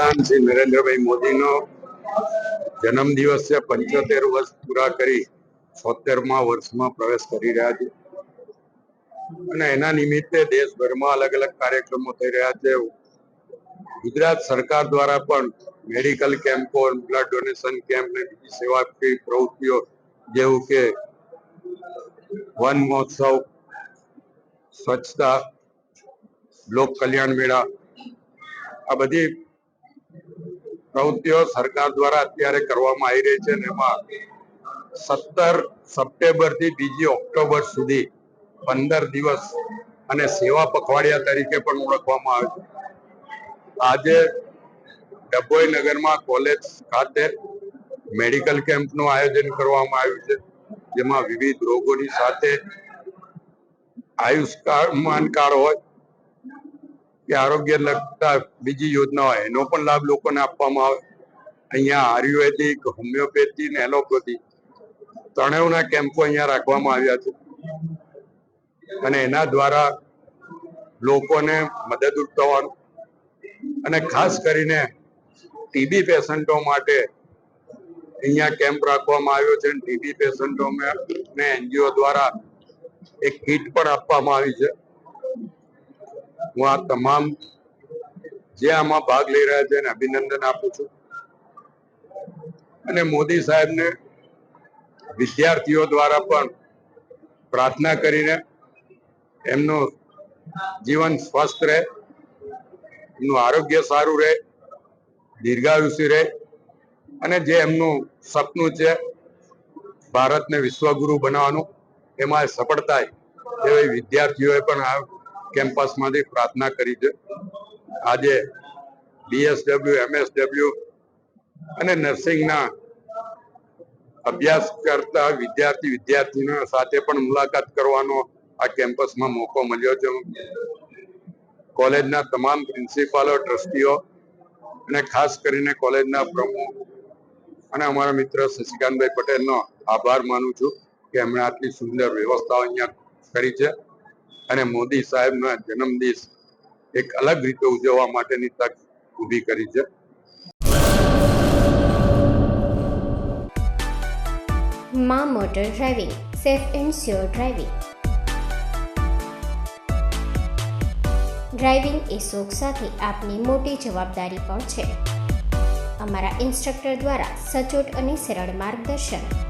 વડાપ્રધાન શ્રી નરેન્દ્રભાઈ મોદીનો જન્મદિવસ છે, પંચોતેર વર્ષ પૂરા કરી છોતેરમા વર્ષમાં પ્રવેશ કરી રહ્યા છે. અને એના નિમિત્તે દેશભરમાં અલગ અલગ કાર્યક્રમો થઈ રહ્યા છે. ગુજરાત સરકાર દ્વારા પણ મેડિકલ કેમ્પો બ્લડ ડોનેશન કેમ્પ ને બીજી સેવાકીય પ્રવૃત્તિઓ, જેવું કે વન મહોત્સવ, સ્વચ્છતા, લોક કલ્યાણ મેળા, આ બધી પ્રવૃત્તિઓ સરકાર દ્વારા અત્યારે કરવામાં આવી રહી છે અને એમાં સત્તર સપ્ટેમ્બરથી બીજી ઓક્ટોબર સુધી પંદર દિવસ અને સેવા પખવાડિયા તરીકે પણ ઓળખવામાં આવે છે. આજે ડભોઈ નગરમાં કોલેજ ખાતે મેડિકલ કેમ્પનું આયોજન કરવામાં આવ્યું છે, જેમાં વિવિધ રોગોની સાથે આયુષ્યમાન કાર્ડ હોય કે આરોગ્ય લગતા બીજી યોજના હોય, એનો પણ લાભ લોકોને આપવામાં આવે. અહીંયા આયુર્વેદિક, હોમિયોપેથી ને એલોપેથી ત્રણેયના કેમ્પો અહીંયા રાખવામાં આવ્યા છે. અને એના દ્વારા લોકોને મદદરૂપ થવાનું અને ખાસ કરીને ટીબી પેશન્ટો માટે અહીંયા કેમ્પ રાખવામાં આવ્યો છે. ટીબી પેશન્ટો ને એનજીઓ દ્વારા એક કીટ પણ આપવામાં આવી છે. હું આ તમામ જે આમાં ભાગ લઈ રહ્યા છે અભિનંદન આપું છું. અને મોદી સાહેબને વિદ્યાર્થીઓ દ્વારા પણ પ્રાર્થના કરીને એમનું જીવન સ્વસ્થ રહે, એમનું આરોગ્ય સારું રહે, દીર્ઘાયુષી રહે અને જે એમનું સપનું છે ભારતને વિશ્વગુરુ બનાવવાનું, એમાં સફળતા એવી વિદ્યાર્થીઓએ પણ આ કેમ્પસમાંથી પ્રાર્થના કરી છે. આજે બીએસડબલ્યુ એમએસડબલ્યુ અને નર્સિંગના અભ્યાસ કરતા વિદ્યાર્થી વિદ્યાર્થીઓ સાથે પણ મુલાકાત કરવાનો આ કેમ્પસમાં મોકો મળ્યો છે. કોલેજના તમામ પ્રિન્સિપાલો, ટ્રસ્ટીઓ અને ખાસ કરીને કોલેજના પ્રમુખ અને અમારા મિત્ર શશિકાંતભાઈ પટેલનો આભાર માનું છું કે એમણે આટલી સુંદર વ્યવસ્થાઓ અહીંયા કરી છે. અને મોદી સાહેબના જન્મદિવસ એક અલગ રીતે ઉજવવા માટેની તક ઊભી કરી છે. માં motor driving, safe and sure driving. Driving એ શોખ સાથે આપની મોટી જવાબદારી પણ છે. અમારા ઇન્સ્ટ્રક્ટર દ્વારા સચોટ અને સરળ માર્ગદર્શન